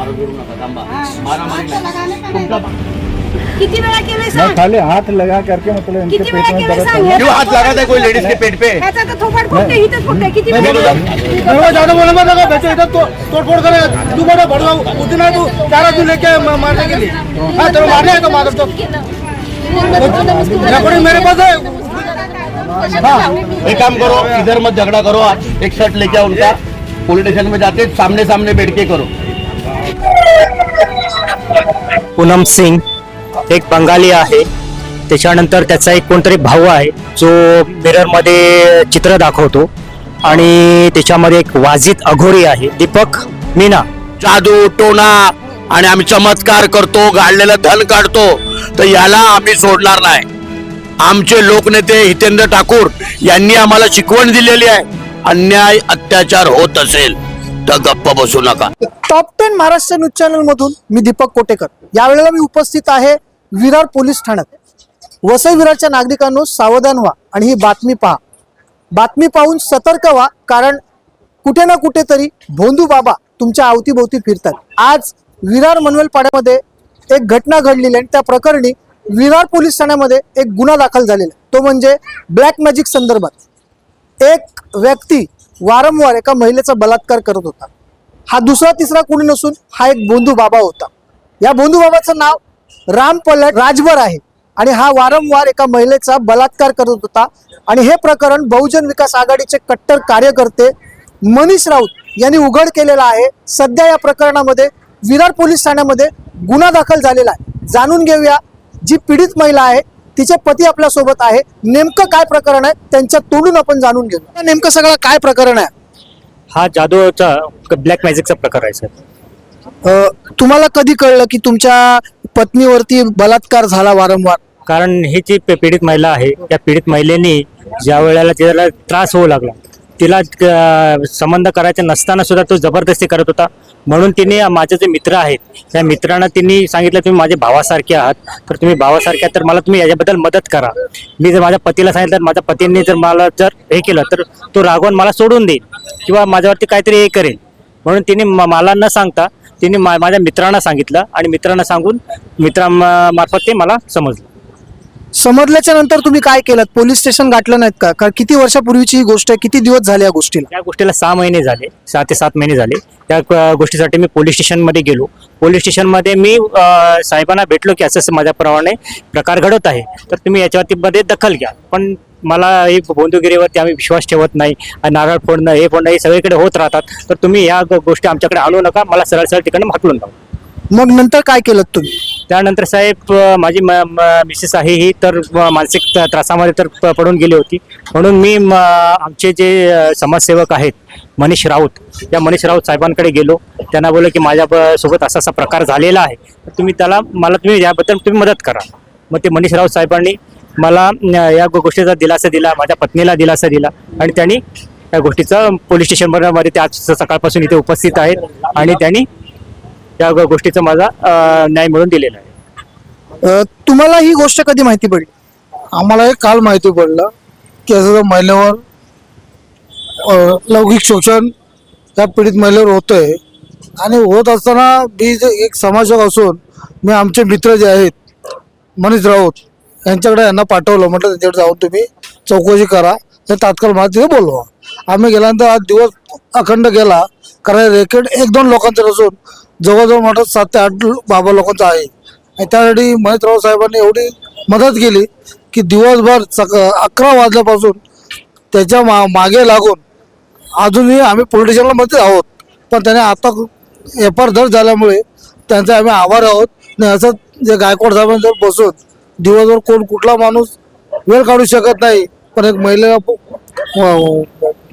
मारो बिरू नका थांबा मारामारी नाही. तुमचा किती वेळा मैं सांग खाली हाथ लगा करके मतलब इनके पेट में दर्द था। क्यों हाथ लगाता है कोई लेडीज़ के पेट पे? ह्याचा तर थोपाड फुटते हिथंच फुटते किती मैं वेळा बोलूँगा ज़्यादा बोला मत लगा बच्चे इधर तो तोड़ फोड़ करेगा तू बड़ा बड़ा उस दिन तू चारा तू लेके मारने के लिए। हाँ तेरे मारने है तो मार तो। रिकॉर्डिंग मेरे पास है। एक काम करो इधर मत झगड़ा करो आप एक शर्ट लेके आओ उनका। पुलिस स्टेशन में जाके सामने सामने बैठ के करो। पूनम सिंग एक बंगाली आहे. त्याच्यानंतर त्याचा एक कोणतरी भाऊ आहे जो मिररमध्ये चित्र दाखवतो. आणि त्याच्यामध्ये एक वाजित अघोरी आहे दीपक मीना. जादू टोना आणि आम्ही चमत्कार करतो गाडलेलं धन काढतो. तर याला आम्ही सोडणार नाही. आमचे लोकनेते हितेंद्र ठाकूर यांनी आम्हाला शिकवण दिलेली आहे. अन्याय अत्याचार होत असेल तर गप्प बसू नका. Top ten Maharashtra news channel मधून मी दीपक कोटेकर. यावेळेला मी उपस्थित आहे विरार पोलीस ठाण्यात. वसई विरारच्या नागरिकांनो सावधान व्हा आणि ही बातमी पहा. बातमी पाहून सतर्क व्हा कारण कुठे ना कुठेतरी भोंदू बाबा तुमच्या अवतीभोवती फिरतात. आज विरार मनवेल पाड्यामध्ये एक घटना घडलेली आहे आणि त्या प्रकरणी विरार पोलीस ठाण्यामध्ये एक गुन्हा दाखल झालेला आहे. तो म्हणजे ब्लॅक मॅजिक संदर्भात. एक व्यक्ती वारंवार एका महिलेचा बलात्कार करत होता. हा दुसरा तिसरा कोणी नसून हा एक बोंधू बाबा होता. या बोंधू बाबाचं नाव राम पलट राजभर आहे. आणि हा वारंवार एका महिलेचा बलात्कार करत होता. आणि हे प्रकरण बहुजन विकास आघाडीचे कट्टर कार्यकर्ते मनीष राऊत यांनी उघड केलेला आहे. सध्या या प्रकरणामध्ये विरार पोलीस ठाण्यामध्ये गुन्हा दाखल झालेला आहे. जाणून घेऊया जी पीडित महिला आहे तिचे पती आपल्यासोबत आहे. नेमकं काय प्रकरण आहे त्यांच्या तोडून आपण जाणून घेऊ नेमकं सगळं काय प्रकरण आहे? हा जादूचा ब्लॅक मॅजिकचा प्रकार आहे सर. अ, तुम्हाला कधी कळलं की तुमच्या पत्नीवरती बलात्कार झाला वारंवार? कारण ही जी पी- पीडित महिला आहे त्या पीडित महिलेने ज्या वेळेला तिला त्रास होऊ लागला तिला संबंध करायचा नसताना सुद्धा तो जबरदस्ती करत होता. म्हणून तिने माझे जे मित्र आहेत त्या मित्रांना तिने सांगितलं तुम्ही माझे भावासारखे आहात तर तुम्ही भावासारखे आहात तर मला तुम्ही याच्याबद्दल मदत करा. मी जर माझ्या पतीला सांगितलं तर माझ्या पतींनी जर मला जर हे केलं तर तो रागवून मला सोडून देईल किंवा माझ्यावरती काहीतरी हे करेल. म्हणून तिने म- मला न सांगता तिने मा- माझ्या मित्रांना सांगितलं आणि मित्रांना सांगून मित्रांमार्फत ते मला समजलं. समजल्याच्या नंतर तुम्ही काय केलं? पोलीस स्टेशन गाठलं नाहीत का? कारण किती वर्षापूर्वीची ही गोष्ट आहे? किती दिवस झाले या गोष्टीला? या गोष्टीला सहा महिने झाले. सहा ते सात महिने झाले. त्या गोष्टीसाठी मी पोलीस स्टेशनमध्ये गेलो. पोलीस स्टेशनमध्ये मी साहेबांना भेटलो की असं असं माझ्याप्रमाणे प्रकार घडत आहे. तर तुम्ही याच्यावरती मध्ये दखल घ्या. पण मला हे बोंदुगिरीवरती आम्ही विश्वास ठेवत नाही. आणि नारळ फोडणं हे फोडणं हे सगळीकडे होत राहतात. तर तुम्ही या ग- गोष्टी आमच्याकडे आणू नका. मला सरळ सरळ ठिकाणी हाकलून लावा मग नंतर काय केलं तुम्ही? त्यानंतर साहेब अ, माझी म- म- मिसेस आहे ही तर अ, मानसिक त- त्रासामध्ये तर प- पडून गेली होती. म्हणून मी म, आमचे जे अ, समाजसेवक आहेत मनीष राऊत त्या मनीष राऊत साहेबांकडे गेलो. त्यांना बोललो की माझ्या ब- सोबत असा असा प्रकार झालेला आहे. तर तुम्ही त्याला मला तुम्ही याबद्दल तुम्ही मदत करा. मग ते मनीष राऊत साहेबांनी मला अ, या गो- गोष्टीचा दिलासा दिला माझ्या पत्नीला दिलासा दिला आणि त्यांनी या गोष्टीचा पोलीस स्टेशनमध्ये ते आज सकाळपासून इथे उपस्थित आहेत आणि त्यांनी या गोष्टीचा माझा न्याय मिळून दिलेला आहे. तुम्हाला ही गोष्ट कधी माहिती पडली? आम्हाला हे काल माहिती पडलं की असं महिलेवर लौकिक शोषण त्या पीडित महिलेवर होतंय. आणि होत असताना मी जे एक समाजक असून मी आमचे मित्र जे आहेत मनीष राऊत यांच्याकडे यांना पाठवलं. म्हटलं त्यांच्याकडे जाऊन तुम्ही चौकशी करा. तर तात्काळ मला तिथे बोलवा. आम्ही गेल्यानंतर आज दिवस अखंड गेला कारण रेकॉर्ड एक दोन लोकांचं नसून जवळजवळ म्हटलं सात ते आठ बाबा लोकांचा आहे. आणि त्यासाठी महेशराव साहेबांनी एवढी मदत केली की दिवसभर सक अकरा वाजल्यापासून त्याच्या मा मागे लागून अजूनही आम्ही पोलिटिशनला स्टेशनमध्ये आहोत. पण त्याने आता एफ आर झाल्यामुळे त्यांचे आम्ही आभार आहोत. आणि असं जे गायकवाड साहेबांसोबत बसून दिवसभर कोण कुठला माणूस वेळ काढू शकत नाही पण एक महिलेला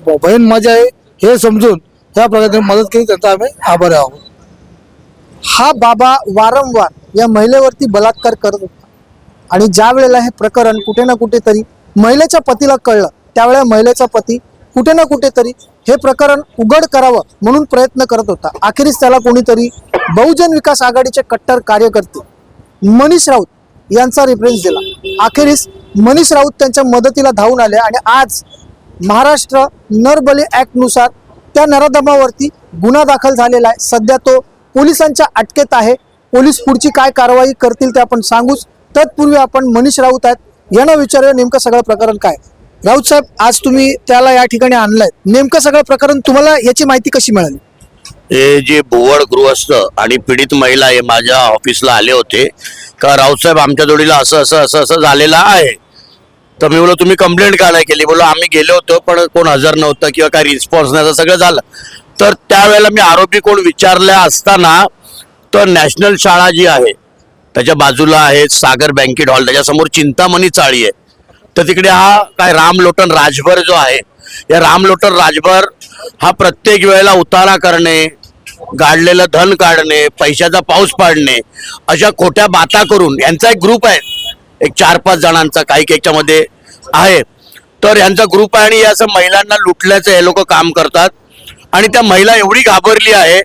बहीण माझी आहे हे समजून त्या प्रकारे मदत केली त्यांचा आम्ही आभारी आहोत. हा बाबा वारंवार या महिलेवरती बलात्कार करत होता. आणि ज्या वेळेला हे प्रकरण कुठे ना कुठेतरी महिलेच्या पतीला कळलं त्यावेळेला महिलेचा पती कुठे ना कुठेतरी हे प्रकरण उघड करावं म्हणून प्रयत्न करत होता. अखेरीस त्याला कोणीतरी बहुजन विकास आघाडीचे कट्टर कार्यकर्ते मनीष राऊत यांचा रेफरन्स दिला. अखेरीस मनीष राऊत त्यांच्या मदतीला धावून आले आणि आज महाराष्ट्र नरबली ऍक्टनुसार त्या नराधमावरती गुन्हा दाखल झालेला आहे. सध्या तो पोलिसांच्या अटकेत आहे. पोलीस पुढची काय कारवाई करतील ते आपण सांगूच. तत्पूर्वी आपण मनीष राऊत आहेत. यांना विचारूया नेमकं सगळं प्रकरण काय राऊत साहेब आज तुम्ही त्याला या ठिकाणी आणलाय. नेमकं सगळं प्रकरण तुम्हाला याची माहिती कशी मिळाली? हे जे भुवड गृहस्थ आणि पीडित महिला हे माझ्या ऑफिसला आले होते. का राऊतसाहेब आमच्या जोडीला असं असं असं असं झालेलं आहे? तर मी बोलो तुम्ही कंप्लेंट का नाही केली? बोलो आम्ही गेलो होतो पण कोण हजर नव्हतं किंवा काही रिस्पॉन्स नाही असं सगळं झालं. तर त्यावेळेला मी आरोपी कोण विचारल्या असताना तर नॅशनल शाळा जी आहे त्याच्या बाजूला आहे सागर बँकेट हॉल त्याच्यासमोर चिंतामणी चाळी आहे. तर तिकडे हा काय रामलोटन राजभर जो आहे या रामलोटन राजभर हा प्रत्येक वेळेला उतारा करणे गाडलेलं धन काढणे पैशाचा पाऊस पाडणे अशा खोट्या बाता करून यांचा एक ग्रुप आहे. एक चार पाच जणांचा काही याच्यामध्ये आहे. तर यांचा ग्रुप आहे आणि या असं महिलांना लुटल्याचं हे लोक काम करतात. आणि त्या महिला एवढी घाबरली आहे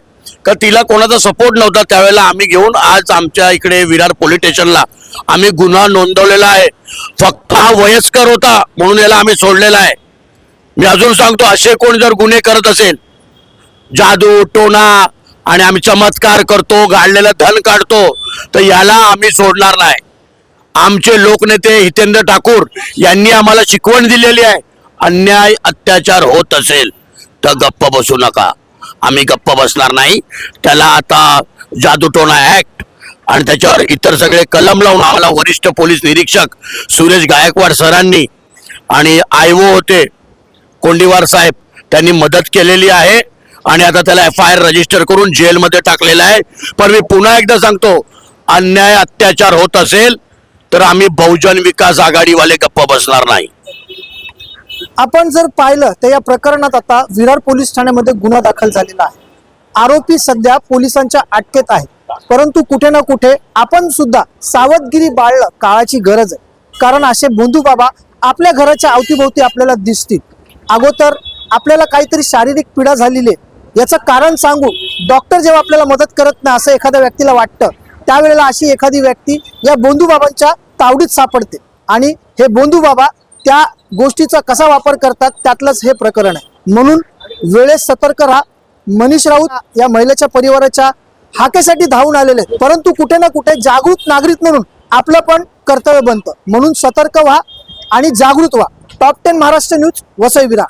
का तिला कोणाचा सपोर्ट नव्हता त्यावेळेला आम्ही घेऊन आज आमच्या इकडे विरार पोलीस स्टेशनला आम्ही गुन्हा नोंदवलेला आहे. फक्त हा वयस्कर होता म्हणून याला आम्ही सोडलेला आहे. मी अजून सांगतो असे कोण जर गुन्हे करत असेल जादू टोना आणि आम्ही चमत्कार करतो गाडलेलं धन काढतो तर याला आम्ही सोडणार नाही. आमचे लोकनेते हितेंद्र ठाकूर यांनी आम्हाला शिकवण दिलेली आहे अन्याय अत्याचार होत असेल. तर गप्प बसू नका. आम्ही गप्प बसणार नाही. त्याला आता जादूटोना ऍक्ट आणि त्याच्यावर इतर सगळे कलम लावून आम्हाला वरिष्ठ पोलीस निरीक्षक सुरेश गायकवाड सरांनी आणि आयओ होते कोंडीवार साहेब त्यांनी मदत केलेली आहे आणि आता त्याला एफ आय आर रजिस्टर करून जेलमध्ये टाकलेलं आहे. पण मी पुन्हा एकदा सांगतो अन्याय अत्याचार होत असेल तर आम्ही बहुजन विकास आघाडीवाले गप्प बसणार नाही. आपण जर पाहिलं तर या प्रकरणात आता विरार पोलीस ठाण्यामध्ये गुन्हा दाखल झालेला आहे. आरोपी सध्या पोलिसांच्या अटकेत आहे परंतु कुठे ना कुठे आपण सुद्धा सावधगिरी बाळलं काळाची गरज आहे. कारण असे बोंधू बाबा आपल्या घराच्या अवतीभोवती आपल्याला दिसतील. अगोदर आपल्याला काहीतरी शारीरिक पीडा झालेली आहे. याचं कारण सांगू डॉक्टर जेव्हा आपल्याला मदत करत नाही असं एखाद्या व्यक्तीला वाटतं त्यावेळेला अशी एखादी व्यक्ती या बोंधू बाबांच्या तावडीत सापडते. आणि हे बोंधू बाबा त्या गोष्टीचा कसा वापर करतात त्यातलंच हे प्रकरण आहे. म्हणून वेळेस सतर्क राहा. मनीष राऊत या महिलेच्या परिवाराच्या हाकेसाठी धावून आलेले परंतु कुठे ना कुठे जागृत नागरिक म्हणून आपलं पण कर्तव्य बनतं. म्हणून सतर्क व्हा आणि जागृत व्हा. Top ten Maharashtra news Vasai Virar